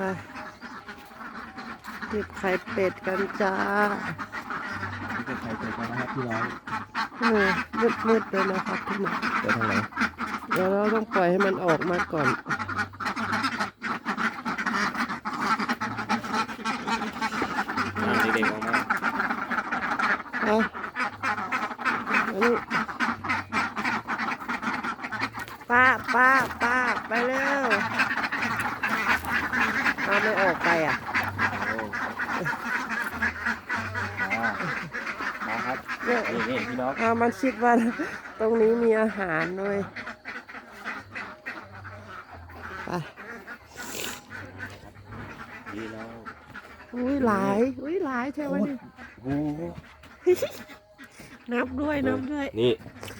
ไปเก็บไข่เป็ดกันจ้านี่เป็นไข่เป็ดกันนะครับพี่น้องโอ้มืดมืดๆเลยนะครับพี่หมอเดี๋ยวทางไหนเดี๋ยวเราต้องปล่อยให้มันออกมาก่อน อ่าเด็กๆออกมาเอาอันนี้ป้าป้าป้าไปเร็ว เอาไม่ออกไปอะโอ้มามาครับเนี่ยนี่นี่พี่น้องเอามันคิดว่าตรงนี้มีอาหารด้วยไปพี่น้องอุ้ยหลายอุ้ยหลายใช่ไหมนี่โอ้โหนับด้วยนับด้วยนี่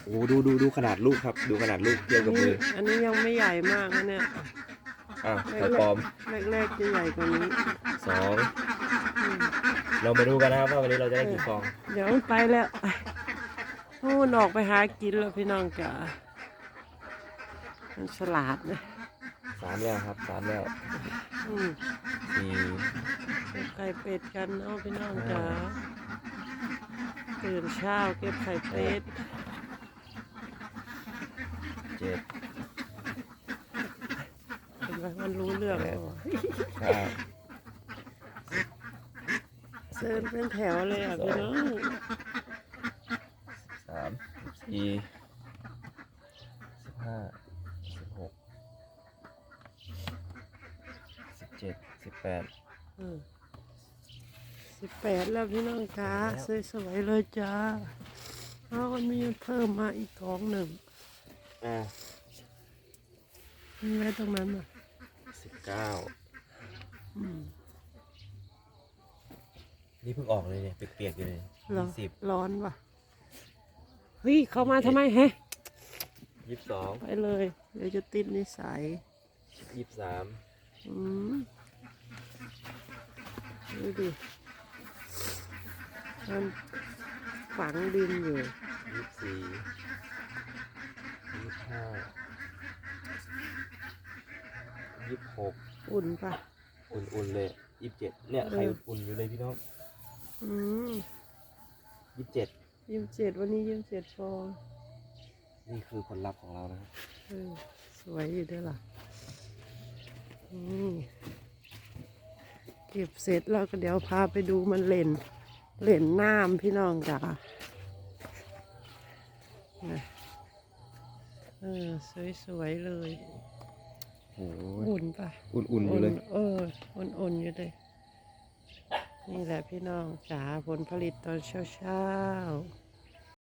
โอ้โหดูดูดูขนาดลูกครับ ดูขนาดลูกเทียบกับมืออันนี้ยังไม่ใหญ่มากนะเนี่ย อะไข่ปลอมแรกๆจะใหญ่กว่านี้ สองอืมเรามาดูกันนะครับว่าวันนี้เราจะได้กี่ฟอง เดี๋ยวมันไปแล้วพูนออกไปหากินแล้วพี่น้องจ๋ามันฉลาดนะสามแล้วครับสามแล้วอืมสี่เก็บไข่เป็ดกันเอาพี่น้องจ๋าตื่นเช้าเก็บไข่เป็ด เจ็ดเห็นไห มมันรู้เรื่องแล้วเก้าเดินเป็นแถวเลยอะพี่น้องสามสี่สิบห้าสิบหกสิบเจ็ดสิบแปดสิบแปดแล้วพี่น้องจ๋าสวยๆเลยจ้าเอามันมีเพิ่มมาอีกท้องหนึ่งอ่ามีไว้ตรงนั้นอะสิบ เก้าอืมนี่เพิ่งออกเลยเนี่ยเปียกๆอยู่เลยเหรอยี่สิบร้อนว่ะเฮ้ยเข้ามาทำไมแฮะยี่สิบสองไปเลย เดี๋ยวจะติดนิสัยยี่สิบสามอืมดูดิมันฝังดินอยู่ยี่สิบสี่ยี่สิบห้า ยี่สิบหกอุ่นปะอุ่นๆเลยยี่สิบเจ็ดเนี่ยเออไข่อุ่นๆอยู่เลยพี่น้องอืมยี่สิบเจ็ดยี่สิบเจ็ดวันนี้ยี่สิบเจ็ดฟองนี่คือผลลัพธ์ของเรานะครับเออสวยอยู่ด้วยล่ะอืมเก็บเสร็จแล้วก็เดี๋ยวพาไปดูมันเล่น เล่นน้ำพี่น้องจ๋านะเออสวยๆเลย โอ้อุ่นปะอุ่นๆอยู่เลยเอออุ่นๆอยู่เลย นี่แหละพี่น้องจ๋าผลผลิตตอนเช้าๆ